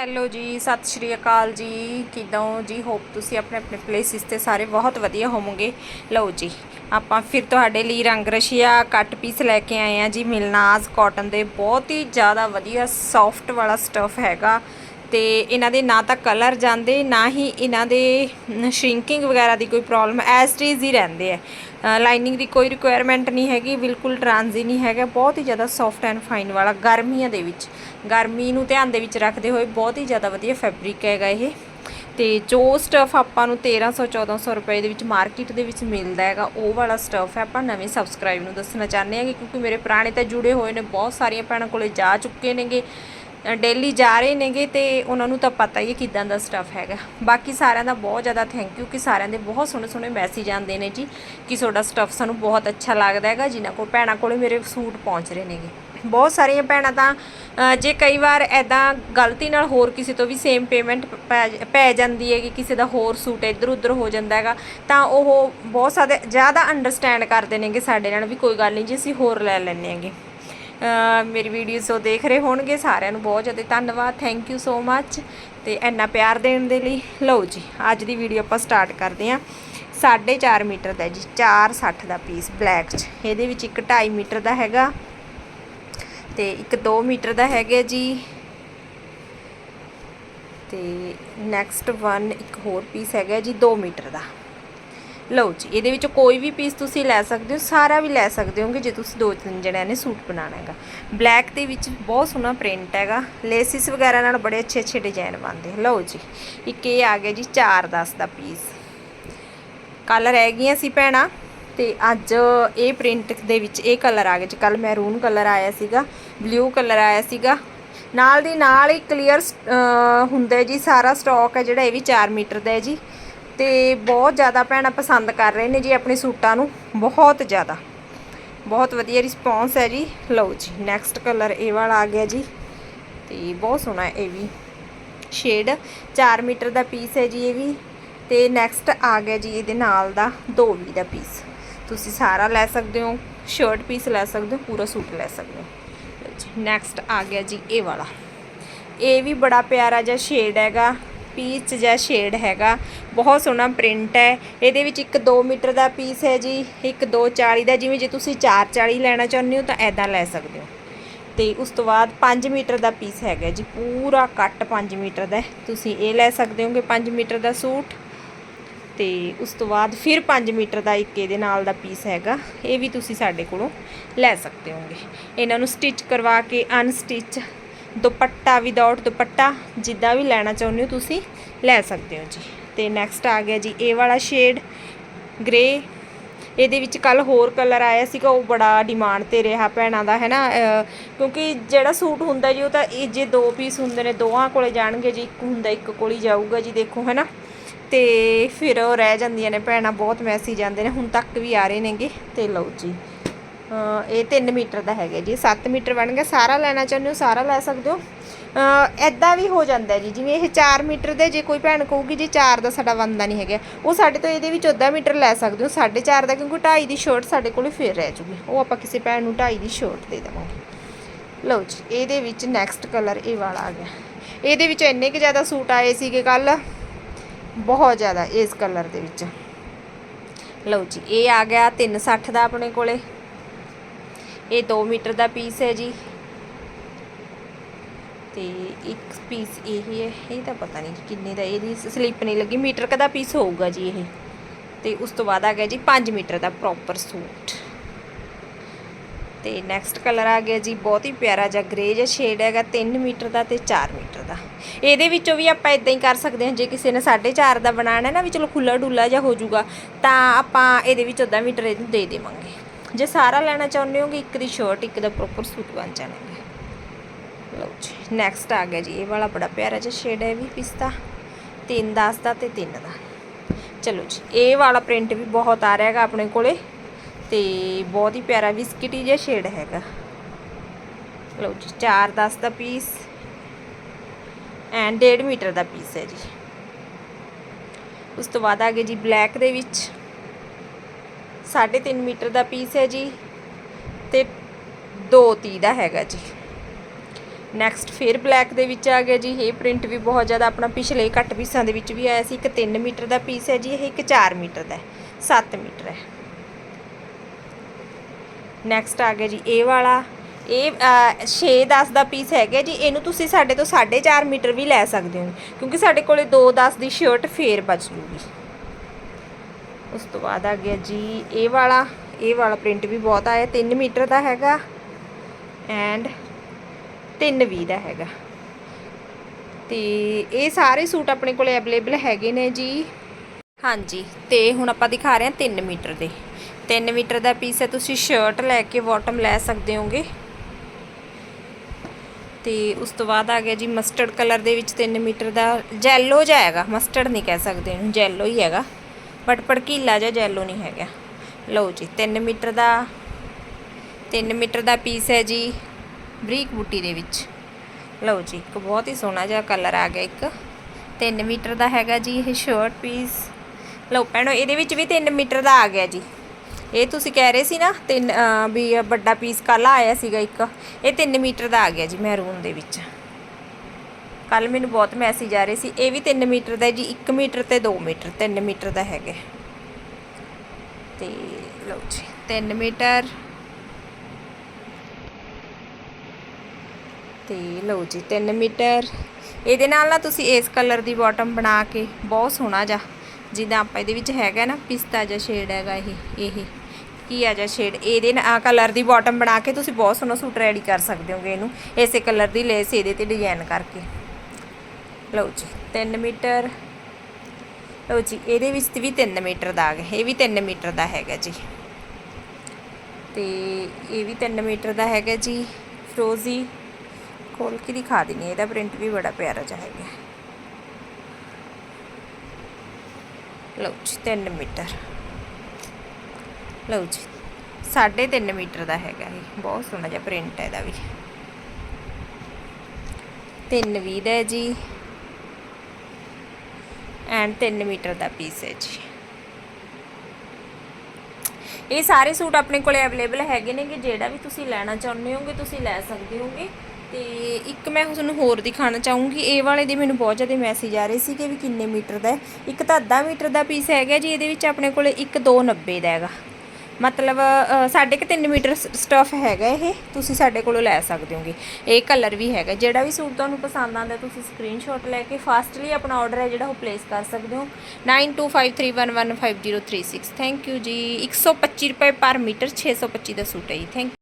Hello ਜੀ, ਸਤਿ ਸ਼੍ਰੀ ਅਕਾਲ ਜੀ। ਕਿਦਾਂ ਹੋ? ਜੀ ਹੋਪ ਤੁਸੀਂ ਆਪਣੇ ਆਪਣੇ ਪਲੇਸਿਸ ਤੇ ਸਾਰੇ ਬਹੁਤ ਵਧੀਆ ਹੋਵੋਗੇ। ਲਓ ਜੀ, ਆਪਾਂ ਫਿਰ ਤੁਹਾਡੇ ਲਈ ਰੰਗ ਰਸ਼ੀਆ ਕੱਟ ਪੀਸ ਲੈ ਕੇ ਆਏ ਆ ਜੀ। ਮਿਲਨਾਜ਼ ਕਾਟਨ ਦੇ ਬਹੁਤ ਹੀ ਜ਼ਿਆਦਾ ਵਧੀਆ ਸੌਫਟ ਵਾਲਾ ਸਟਫ ਹੈਗਾ। ਤੇ ਇਹਨਾਂ ਦੇ ਨਾ ਤਾਂ ਕਲਰ ਜਾਂਦੇ, ਨਾ ਹੀ ਇਹਨਾਂ ਦੇ ਸ਼੍ਰਿੰਕਿੰਗ ਵਗੈਰਾ ਦੀ ਕੋਈ ਪ੍ਰੋਬਲਮ ਐਸ ਟੀਜ਼ ਹੀ ਰਹਿੰਦੇ ਆ। ਲਾਈਨਿੰਗ ਦੀ ਕੋਈ ਰਿਕੁਆਇਰਮੈਂਟ ਨਹੀਂ ਹੈਗੀ, ਬਿਲਕੁਲ ਟਰਾਂਜ਼ੀ ਨਹੀਂ ਹੈਗਾ। ਬਹੁਤ ਹੀ ਜ਼ਿਆਦਾ ਸੌਫਟ ਐਂਡ ਫਾਈਨ ਵਾਲਾ ਗਰਮੀਆਂ ਦੇ ਵਿੱਚ। ਗਰਮੀ ਨੂੰ ਧਿਆਨ ਦੇ ਵਿੱਚ ਰੱਖਦੇ ਹੋਏ ਬਹੁਤ ਹੀ ਜ਼ਿਆਦਾ ਵਧੀਆ ਫੈਬਰਿਕ ਹੈਗਾ ਇਹ। ਤੇ ਜੋ ਸਟਫ ਆਪਾਂ ਨੂੰ 1300 1400 ਰੁਪਏ ਦੇ ਵਿੱਚ ਮਾਰਕੀਟ ਦੇ ਵਿੱਚ ਮਿਲਦਾ ਹੈਗਾ, ਉਹ ਵਾਲਾ ਸਟਫ ਹੈ, ਆਪਾਂ ਨਵੇਂ ਸਬਸਕ੍ਰਾਈਬ ਨੂੰ ਦੱਸਣਾ ਚਾਹੁੰਦੇ ਹਾਂ ਕਿਉਂਕਿ ਮੇਰੇ ਪੁਰਾਣੇ ਤਾਂ ਜੁੜੇ ਹੋਏ ਨੇ, ਬਹੁਤ ਸਾਰੀਆਂ ਭੈਣਾਂ ਕੋਲੇ ਜਾ ਚੁੱਕੇ ਨੇਗੇ ਡੇਲੀ ਜਾ ਰਹੇ ਨੇਗੇ ਤੇ ਉਹਨਾਂ ਨੂੰ ਤਾਂ ਪਤਾ ਹੀ ਹੈ ਕਿਦਾਂ ਦਾ ਸਟਫ ਹੈਗਾ। ਬਾਕੀ ਸਾਰਿਆਂ ਦਾ ਬਹੁਤ ਜ਼ਿਆਦਾ ਥੈਂਕ ਯੂ ਕਿ ਸਾਰਿਆਂ ਦੇ ਬਹੁਤ ਸੋਹਣੇ ਸੋਹਣੇ ਮੈਸੇਜ ਆਉਂਦੇ ਨੇ ਜੀ ਕਿ ਤੁਹਾਡਾ ਸਟਫ ਸਾਨੂੰ ਬਹੁਤ ਅੱਛਾ ਲੱਗਦਾ ਹੈਗਾ, ਜਿਨ੍ਹਾਂ ਕੋਲ, ਭੈਣਾਂ ਕੋਲੇ ਮੇਰੇ ਸੂਟ ਪਹੁੰਚ ਰਹੇ ਨੇਗੇ। ਬਹੁਤ ਸਾਰੀਆਂ ਭੈਣਾਂ ਤਾਂ ਜੇ ਕਈ ਵਾਰ ਐਦਾਂ ਗਲਤੀ ਨਾਲ ਹੋਰ ਕਿਸੇ ਤੋਂ ਵੀ ਸੇਮ ਪੇਮੈਂਟ ਪੈ ਜਾਂਦੀ ਹੈ ਕਿ ਕਿਸੇ ਦਾ ਹੋਰ ਸੂਟ ਇੱਧਰ ਉੱਧਰ ਹੋ ਜਾਂਦਾ ਹੈਗਾ, ਤਾਂ ਉਹ ਬਹੁਤ ਸਾਰੇ ਜ਼ਿਆਦਾ ਅੰਡਰਸਟੈਂਡ ਕਰਦੇ ਨੇਗੇ ਸਾਡੇ ਨਾਲ ਵੀ ਕੋਈ ਗੱਲ ਨਹੀਂ ਜੀ, ਅਸੀਂ ਹੋਰ ਲੈ ਲੈਂਦੇ ਹੈਗੇ। ਮੇਰੀ ਵੀਡੀਓਜ਼ ਉਹ ਦੇਖ ਰਹੇ ਹੋਣਗੇ ਸਾਰਿਆਂ ਨੂੰ ਬਹੁਤ ਜ਼ਿਆਦਾ ਧੰਨਵਾਦ ਥੈਂਕ ਯੂ ਸੋ ਮੱਚ ਤੇ ਇੰਨਾ ਪਿਆਰ ਦੇਣ ਦੇ ਲਈ। ਲਓ ਜੀ, ਅੱਜ ਦੀ ਵੀਡੀਓ ਆਪਾਂ ਸਟਾਰਟ ਕਰਦੇ ਹਾਂ। 4.5 ਮੀਟਰ ਦਾ ਜੀ 460 ਦਾ ਪੀਸ ਬਲੈਕ 'ਚ, ਇਹਦੇ ਵਿੱਚ ਇੱਕ 2.5 ਮੀਟਰ ਦਾ ਹੈਗਾ। ਤੇ ਇੱਕ 2 ਮੀਟਰ ਦਾ ਹੈਗਾ ਜੀ। ਤੇ ਨੈਕਸਟ ਵਨ ਇੱਕ ਹੋਰ ਪੀਸ ਹੈਗਾ ਜੀ 2 ਮੀਟਰ ਦਾ। ਲਓ ਜੀ, ਇਹਦੇ ਵਿੱਚੋਂ ਕੋਈ ਵੀ ਪੀਸ ਤੁਸੀਂ ਲੈ ਸਕਦੇ ਹੋ, ਸਾਰਾ ਵੀ ਲੈ ਸਕਦੇ ਹੋਗੇ ਜੇ ਤੁਸੀਂ ਦੋ ਤਿੰਨ ਜਣਿਆਂ ਨੇ ਸੂਟ ਬਣਾਉਣਾ ਹੈਗਾ। ਬਲੈਕ ਦੇ ਵਿੱਚ ਬਹੁਤ ਸੋਹਣਾ ਪ੍ਰਿੰਟ ਹੈਗਾ ਲੇਸਿਸ ਵਗੈਰਾ ਨਾਲ ਬੜੇ ਅੱਛੇ ਅੱਛੇ ਡਿਜ਼ਾਈਨ ਬਣਦੇ ਲਓ ਜੀ, ਇੱਕ ਇਹ ਆ ਗਿਆ ਜੀ 410 ਦਾ ਪੀਸ ਕਲਰ ਹੈਗੀਆਂ ਸੀ ਭੈਣਾ, ਤੇ ਅੱਜ ਇਹ ਪ੍ਰਿੰਟ ਦੇ ਵਿੱਚ ਇਹ ਕਲਰ ਆ ਗਿਆ ਜੀ। ਕੱਲ ਮੈਰੂਨ ਕਲਰ ਆਇਆ ਸੀਗਾ ਬਲੂ ਕਲਰ ਆਇਆ ਸੀਗਾ। ਨਾਲ ਦੀ ਨਾਲ ਹੀ ਕਲੀਅਰ ਹੁੰਦਾ ਜੀ, ਸਾਰਾ ਸਟਾਕ ਹੈ ਜਿਹੜਾ, ਇਹ ਵੀ 4 ਮੀਟਰ ਦਾ ਹੈ ਜੀ। ਤੇ ਬਹੁਤ ਜ਼ਿਆਦਾ ਭੈਣਾਂ ਪਸੰਦ ਕਰ ਰਹੇ ਨੇ ਜੀ ਆਪਣੇ ਸੂਟਾਂ ਨੂੰ, ਬਹੁਤ ਜ਼ਿਆਦਾ। ਬਹੁਤ ਵਧੀਆ ਰਿਸਪੌਂਸ ਹੈ ਜੀ। ਲਓ ਜੀ ਨੈਕਸਟ ਕਲਰ ਇਹ ਵਾਲਾ ਆ ਗਿਆ ਜੀ। ਤੇ ਬਹੁਤ ਸੋਹਣਾ ਇਹ ਵੀ। ਸ਼ੇਡ 4 ਮੀਟਰ ਦਾ ਪੀਸ ਹੈ ਜੀ ਇਹ ਵੀ। ਤੇ ਨੈਕਸਟ ਆ ਗਿਆ ਜੀ ਇਹਦੇ ਨਾਲ ਦਾ 2 ਵੀ ਦਾ ਪੀਸ ਤੁਸੀਂ ਸਾਰਾ ਲੈ ਸਕਦੇ ਹੋ ਸ਼ਰਟ ਪੀਸ ਲੈ ਸਕਦੇ ਹੋ, ਪੂਰਾ ਸੂਟ ਲੈ ਸਕਦੇ ਹੋ। ਨੈਕਸਟ ਆ ਗਿਆ ਜੀ ਇਹ ਵਾਲਾ। ਇਹ ਵੀ ਬੜਾ ਪਿਆਰਾ ਜਿਹਾ ਸ਼ੇਡ ਹੈਗਾ ਪੀਚ ਜਿਹਾ ਸ਼ੇਡ ਹੈਗਾ, ਬਹੁਤ ਸੋਹਣਾ ਪ੍ਰਿੰਟ ਹੈ। ਇਹਦੇ ਵਿੱਚ ਇੱਕ 2 ਮੀਟਰ ਦਾ ਪੀਸ ਹੈ ਜੀ, ਇੱਕ 240 ਦਾ, ਜਿਵੇਂ ਜੇ ਤੁਸੀਂ 440 ਲੈਣਾ ਚਾਹੁੰਦੇ ਹੋ ਤਾਂ ਐਦਾਂ ਲੈ ਸਕਦੇ ਹੋ। ਤੇ ਉਸ ਤੋਂ ਬਾਅਦ 5 ਮੀਟਰ ਦਾ ਪੀਸ ਹੈਗਾ ਜੀ, ਪੂਰਾ ਕੱਟ 5 ਮੀਟਰ ਦਾ ਤੁਸੀਂ ਇਹ ਲੈ ਸਕਦੇ ਹੋਗੇ 5 ਮੀਟਰ ਦਾ ਸੂਟ। ਤੇ ਉਸ ਤੋਂ ਬਾਅਦ ਫਿਰ 5 ਮੀਟਰ ਦਾ ਇੱਕ ਇਹਦੇ ਨਾਲ ਦਾ ਪੀਸ ਹੈਗਾ। ਇਹ ਵੀ ਤੁਸੀਂ ਸਾਡੇ ਕੋਲੋਂ ਲੈ ਸਕਦੇ ਹੋਗੇ ਇਹਨਾਂ ਨੂੰ ਸਟਿਚ ਕਰਵਾ ਕੇ ਅਨਸਟਿਚ ਦੁਪੱਟਾ ਵਿਦਆਊਟ ਦੁਪੱਟਾ ਜਿੱਦਾਂ ਵੀ ਲੈਣਾ ਚਾਹੁੰਦੇ ਹੋ ਤੁਸੀਂ ਲੈ ਸਕਦੇ ਹੋ ਜੀ। ਤੇ ਨੈਕਸਟ ਆ ਗਿਆ ਜੀ ਇਹ ਵਾਲਾ ਸ਼ੇਡ ਗ੍ਰੇ ਇਹਦੇ ਵਿੱਚ ਕੱਲ ਹੋਰ ਕਲਰ ਆਇਆ ਸੀਗਾ, ਉਹ ਬੜਾ ਡਿਮਾਂਡ ਤੇ ਰਿਹਾ ਭੈਣਾਂ ਦਾ ਹੈ ਨਾ ਕਿਉਂਕਿ ਜਿਹੜਾ ਸੂਟ ਹੁੰਦਾ ਜੀ, ਉਹ ਤਾਂ ਇਹ ਜੇ ਦੋ ਪੀਸ ਹੁੰਦੇ ਨੇ ਦੋਹਾਂ ਕੋਲੇ ਜਾਣਗੇ ਜੀ, ਇੱਕ ਹੁੰਦਾ, ਇੱਕ ਕੋਲ ਹੀ ਜਾਊਗਾ ਜੀ, ਦੇਖੋ ਹੈ ਨਾ ਤੇ ਫਿਰ ਉਹ ਰਹਿ ਜਾਂਦੀਆਂ ਨੇ, ਭੈਣਾਂ ਬਹੁਤ ਮੈਸੇਜ ਜਾਂਦੇ ਨੇ, ਹੁਣ ਤੱਕ ਵੀ ਆ ਰਹੇ ਨੇਗੇ। ਤੇ ਲਓ ਜੀ ਇਹ 3 ਮੀਟਰ ਦਾ ਹੈਗਾ ਜੀ 7 ਮੀਟਰ ਬਣ ਗਿਆ, ਸਾਰਾ ਲੈਣਾ ਚਾਹੁੰਦੇ ਹੋ, ਸਾਰਾ ਲੈ ਸਕਦੇ ਹੋ? ਐਦਾਂ ਵੀ ਹੋ ਜਾਂਦਾ ਜੀ, ਜਿਵੇਂ ਇਹ 4 ਮੀਟਰ ਦੇ, ਜੇ ਕੋਈ ਭੈਣ ਕਹੂਗੀ ਜੀ 4 ਦਾ ਸਾਡਾ ਬੰਦਾ ਨਹੀਂ ਹੈਗਾ, ਉਹ ਸਾਡੇ ਤੋਂ ਇਹਦੇ ਵਿੱਚ 14 ਮੀਟਰ ਲੈ ਸਕਦੇ ਹੋ 4.5 ਦਾ, ਕਿਉਂਕਿ 2.5 ਦੀ ਸ਼ਰਟ ਸਾਡੇ ਕੋਲ ਫੇਰ ਰਹਿ ਜੂਗੀ, ਉਹ ਆਪਾਂ ਕਿਸੇ ਭੈਣ ਨੂੰ 2.5 ਦੀ ਸ਼ੋਰਟ ਦੇ ਦੇਵਾਂਗੇ। ਲਓ ਜੀ, ਇਹਦੇ ਵਿੱਚ ਨੈਕਸਟ ਕਲਰ ਇਹ ਵਾਲਾ ਆ ਗਿਆ। ਇਹਦੇ ਵਿੱਚ ਇੰਨੇ ਕਿ ਜ਼ਿਆਦਾ ਸੂਟ ਆਏ ਸੀਗੇ ਕੱਲ ਬਹੁਤ ਜ਼ਿਆਦਾ ਇਸ ਕਲਰ ਦੇ ਵਿੱਚ। ਲਓ ਜੀ, ਇਹ ਆ ਗਿਆ 360 ਦਾ ਆਪਣੇ ਕੋਲੇ। ਇਹ 2 ਮੀਟਰ ਦਾ ਪੀਸ ਹੈ ਜੀ। ਤੇ ਇੱਕ ਪੀਸ ਇਹ ਹੈ ਇਹ ਤਾਂ ਪਤਾ ਨਹੀਂ ਕਿੰਨੇ ਦਾ, ਇਹਦੀ ਸਲਿੱਪ ਨਹੀਂ ਲੱਗੀ, ਮੀਟਰ ਕਦਾ ਪੀਸ ਹੋਊਗਾ ਜੀ ਇਹ। ਤੇ ਉਸ ਤੋਂ ਬਾਅਦ ਆ ਗਿਆ ਜੀ 5 ਮੀਟਰ ਦਾ ਪ੍ਰੋਪਰ ਸੂਟ। ਤੇ ਨੈਕਸਟ ਕਲਰ ਆ ਗਿਆ ਜੀ, ਬਹੁਤ ਹੀ ਪਿਆਰਾ ਜਿਹਾ ਗ੍ਰੇ ਜਿਹਾ ਸ਼ੇਡ ਹੈਗਾ 3 ਮੀਟਰ ਦਾ ਤੇ 4 ਮੀਟਰ ਦਾ। ਇਹਦੇ ਵਿੱਚੋਂ ਵੀ ਆਪਾਂ ਇਦਾਂ ਹੀ ਕਰ ਸਕਦੇ ਹਾਂ, ਜੇ ਕਿਸੇ ਨੇ 4.5 ਦਾ ਬਣਾਉਣਾ ਨਾ, ਵੀ ਚਲੋ ਖੁੱਲਾ ਡੁੱਲਾ ਜਿਹਾ ਹੋ ਜਾਊਗਾ, ਤਾਂ ਆਪਾਂ ਇਹਦੇ ਵਿੱਚ 14 ਮੀਟਰ ਇਹਨੂੰ ਦੇ ਦੇਵਾਂਗੇ। ਜੇ ਸਾਰਾ ਲੈਣਾ ਚਾਹੁੰਦੇ ਹੋਗੇ, ਇੱਕ ਦੀ ਸ਼ਰਟ ਇੱਕ ਦਾ ਪ੍ਰੋਪਰ ਸੂਟ ਬਣ ਜਾਣਗੇ। ਲਓ ਜੀ ਨੈਕਸਟ ਆ ਗਿਆ ਜੀ, ਇਹ ਵਾਲਾ ਬੜਾ ਪਿਆਰਾ ਜਿਹਾ ਸ਼ੇਡ ਹੈ ਇਹ ਵੀ ਪਿਸਤਾ। 3 10 ਦਾ ਤੇ 3 ਦਾ। ਚਲੋ ਜੀ, ਇਹ ਵਾਲਾ ਪ੍ਰਿੰਟ ਵੀ ਬਹੁਤ ਆ ਰਿਹਾ ਹੈਗਾ ਆਪਣੇ ਕੋਲੇ। ਤੇ ਬਹੁਤ ਹੀ ਪਿਆਰਾ ਬਿਸਕਿਟੀ ਜਿਹਾ ਸ਼ੇਡ ਹੈਗਾ। ਲਓ ਜੀ 4 10 ਦਾ ਪੀਸ ਐਂਡ 1.5 ਮੀਟਰ ਦਾ ਪੀਸ ਹੈ ਜੀ। ਉਸ ਤੋਂ ਬਾਅਦ ਆ ਗਿਆ ਜੀ ਬਲੈਕ ਦੇ ਵਿੱਚ। 3.5 ਮੀਟਰ ਦਾ ਪੀਸ ਹੈ ਜੀ ਤੇ 2.30 ਦਾ ਹੈਗਾ ਜੀ। ਨੈਕਸਟ ਫਿਰ ਬਲੈਕ ਦੇ ਵਿੱਚ ਆ ਗਿਆ ਜੀ। ਇਹ ਪ੍ਰਿੰਟ ਵੀ ਬਹੁਤ ਜ਼ਿਆਦਾ ਆਪਣਾ ਪਿਛਲੇ ਘੱਟ ਪੀਸਾਂ ਦੇ ਵਿੱਚ ਵੀ ਆਇਆ ਸੀ। ਇੱਕ 3 ਮੀਟਰ ਦਾ ਪੀਸ ਹੈ ਜੀ। ਇਹ ਇੱਕ 4 ਮੀਟਰ ਦਾ ਹੈ। 7 ਮੀਟਰ ਹੈ। ਨੈਕਸਟ ਆ ਗਿਆ ਜੀ, ਇਹ ਵਾਲਾ। ਇਹ 6-10 ਦਾ ਪੀਸ ਹੈਗਾ ਜੀ, ਇਹਨੂੰ ਤੁਸੀਂ ਸਾਡੇ ਤੋਂ 4.5 ਮੀਟਰ ਵੀ ਲੈ ਸਕਦੇ ਹੋ। ਕਿਉਂਕਿ ਸਾਡੇ ਕੋਲੇ 2-10 ਦੀ ਸ਼ਰਟ ਫੇਰ ਬਚ ਜੂਗੀ। ਉਸ ਤੋਂ ਬਾਅਦ ਆ ਗਿਆ ਜੀ, ਇਹ ਵਾਲਾ। ਇਹ ਵਾਲਾ ਪ੍ਰਿੰਟ ਵੀ ਬਹੁਤ ਆਇਆ 3 ਮੀਟਰ ਦਾ ਹੈਗਾ। ਐਂਡ 320 ਦਾ ਹੈਗਾ। ਤੇ ਇਹ ਸਾਰੇ ਸੂਟ ਆਪਣੇ ਕੋਲੇ ਅਵੇਲੇਬਲ ਹੈਗੇ ਨੇ ਜੀ। ਹਾਂਜੀ, ਤੇ ਹੁਣ ਆਪਾਂ ਦਿਖਾ ਰਹੇ ਹਾਂ 3 ਮੀਟਰ ਦੇ। 3 ਮੀਟਰ ਦਾ ਪੀਸ ਹੈ, ਤੁਸੀਂ ਸ਼ਰਟ ਲੈ ਕੇ ਬਾਟਮ ਲੈ ਸਕਦੇ ਹੋਗੇ। ਤੇ ਉਸ ਤੋਂ ਬਾਅਦ ਆ ਗਿਆ ਜੀ ਮਸਟਰਡ ਕਲਰ ਦੇ ਵਿੱਚ 3 ਮੀਟਰ ਦਾ ਜੈਲੋ ਜਿਹਾ ਹੈਗਾ ਮਸਟਰਡ ਨਹੀਂ ਕਹਿ ਸਕਦੇ ਇਹਨੂੰ ਜੈਲੋ ਹੀ ਹੈਗਾ। ਬਟ ਭੜਕੀਲਾ ਜਿਹਾ ਜੈਲੋ ਨਹੀਂ ਹੈਗਾ। ਲਓ ਜੀ 3 ਮੀਟਰ ਦਾ 3 ਮੀਟਰ ਦਾ ਪੀਸ ਹੈ ਜੀ ਬਰੀਕ ਬੂਟੀ ਦੇ ਵਿੱਚ। ਲਓ ਜੀ, ਇੱਕ ਬਹੁਤ ਹੀ ਸੋਹਣਾ ਜਿਹਾ ਕਲਰ ਆ ਗਿਆ ਇੱਕ। 3 ਮੀਟਰ ਦਾ ਹੈਗਾ ਜੀ ਇਹ ਸ਼ਰਟ ਪੀਸ ਲਓ ਭੈਣੋ, ਇਹਦੇ ਵਿੱਚ ਵੀ 3 ਮੀਟਰ ਦਾ ਆ ਗਿਆ ਜੀ। ਇਹ ਤੁਸੀਂ ਕਹਿ ਰਹੇ ਸੀ ਨਾ, ਤਿੰਨ ਵੀ ਵੱਡਾ ਪੀਸ ਕੱਲ ਆਇਆ ਸੀਗਾ ਇੱਕ। ਇਹ 3 ਮੀਟਰ ਦਾ ਆ ਗਿਆ ਜੀ ਮਹਿਰੂਨ ਦੇ ਵਿੱਚ। ਕੱਲ ਮੈਨੂੰ ਬਹੁਤ ਮੈਸੇਜ ਆ ਰਹੇ ਸੀ, ਇਹ ਵੀ 3 ਮੀਟਰ ਦਾ ਜੀ 1 ਮੀਟਰ ਤੇ 2 ਮੀਟਰ 3 ਮੀਟਰ ਦਾ ਹੈਗਾ। ਤੇ ਲਓ ਜੀ 3 ਮੀਟਰ। ਤੇ ਲਓ ਜੀ 3 ਮੀਟਰ। ਇਹਦੇ ਨਾਲ ਨਾ ਤੁਸੀਂ ਇਸ ਕਲਰ ਦੀ ਬਾਟਮ ਬਣਾ ਕੇ, ਬਹੁਤ ਸੋਹਣਾ ਜਾ ਜਿੱਦਾਂ ਆਪਾਂ ਇਹਦੇ ਵਿੱਚ ਹੈਗਾ ਨਾ, ਪਿਸਤਾ ਜਿਹਾ ਸ਼ੇਡ ਹੈਗਾ ਇਹ ਇਹ। ਕੀ ਆ ਜਾ ਸ਼ੇਡ ਇਹਦੇ ਨਾਲ ਕਲਰ ਦੀ ਬਾਟਮ ਬਣਾ ਕੇ ਤੁਸੀਂ ਬਹੁਤ ਸੋਹਣਾ ਸੂਟ ਰੈਡੀ ਕਰ ਸਕਦੇ ਹੋਗੇ ਇਹਨੂੰ। ਇਸੇ ਕਲਰ ਦੀ ਲੇਸ ਇਹਦੇ ਤੇ ਡਿਜ਼ਾਈਨ ਕਰਕੇ। ਲਓ ਜੀ 3 ਮੀਟਰ। ਲਓ ਜੀ, ਇਹਦੇ ਵਿੱਚ ਵੀ 3 ਮੀਟਰ ਦਾ ਆ ਗਿਆ। ਇਹ ਵੀ 3 ਮੀਟਰ ਦਾ ਹੈਗਾ ਜੀ। ਤੇ ਇਹ ਵੀ 3 ਮੀਟਰ ਦਾ ਹੈਗਾ ਜੀ। ਫਰੋਜ਼ੀ ਖੋਲ ਕੇ ਦਿਖਾ ਦਿੰਨੀ ਇਹਦਾ ਪ੍ਰਿੰਟ ਵੀ ਬੜਾ ਪਿਆਰਾ ਜਿਹਾ ਹੈਗਾ। ਲਓ ਜੀ 3 ਮੀਟਰ। ਲਓ ਜੀ 3.5 ਮੀਟਰ ਦਾ ਹੈਗਾ ਇਹ, ਬਹੁਤ ਸੋਹਣਾ ਜਿਹਾ ਪ੍ਰਿੰਟ ਹੈ ਇਹਦਾ ਵੀ। 320 ਦਾ ਹੈ ਜੀ, ਐਂਡ 3 ਮੀਟਰ ਦਾ ਪੀਸ ਹੈ ਜੀ। ਇਹ ਸਾਰੇ ਸੂਟ ਆਪਣੇ ਕੋਲੇ ਅਵੇਲੇਬਲ ਹੈਗੇ ਨੇ ਕਿ ਜਿਹੜਾ ਵੀ ਤੁਸੀਂ ਲੈਣਾ ਚਾਹੁੰਦੇ ਹੋਗੇ, ਤੁਸੀਂ ਲੈ ਸਕਦੇ ਹੋਗੇ। ਤੇ ਇੱਕ ਮੈਂ ਤੁਹਾਨੂੰ ਹੋਰ ਦਿਖਾਣਾ ਚਾਹੂੰਗੀ, ਇਹ ਵਾਲੇ ਦੇ ਮੈਨੂੰ ਬਹੁਤ ਜ਼ਿਆਦਾ ਮੈਸੇਜ ਆ ਰਹੇ ਸੀ ਕਿ ਵੀ ਕਿੰਨੇ ਮੀਟਰ ਦਾ ਇੱਕ ਤਾਂ ਅੱਧਾ ਮੀਟਰ ਦਾ ਪੀਸ ਹੈਗਾ ਜੀ, ਇਹਦੇ ਵਿੱਚ ਆਪਣੇ ਕੋਲੇ ਇੱਕ 290 ਦਾ ਹੈਗਾ। ਮਤਲਬ ਅ, ਕੁ 3 ਮੀਟਰ ਸਟਫ ਹੈਗਾ ਇਹ ਤੁਸੀਂ ਸਾਡੇ ਕੋਲੋਂ ਲੈ ਸਕਦੇ ਹੋਗੇ। ਇਹ ਕਲਰ ਵੀ ਹੈਗਾ। ਜਿਹੜਾ ਵੀ ਸੂਟ ਤੁਹਾਨੂੰ ਪਸੰਦ ਆਉਂਦਾ ਤੁਸੀਂ ਸਕਰੀਨਸ਼ਾਟ ਲੈ ਕੇ ਫਾਸਟਲੀ ਆਪਣਾ ਆਰਡਰ ਹੈ ਜਿਹੜਾ ਉਹ ਪਲੇਸ ਕਰ ਸਕਦੇ ਹੋ। 9253115036 ਥੈਂਕ ਯੂ ਜੀ 125 ਰੁਪਏ ਪਰ ਮੀਟਰ 625 ਦਾ ਸੂਟ ਹੈ ਜੀ। ਥੈਂਕ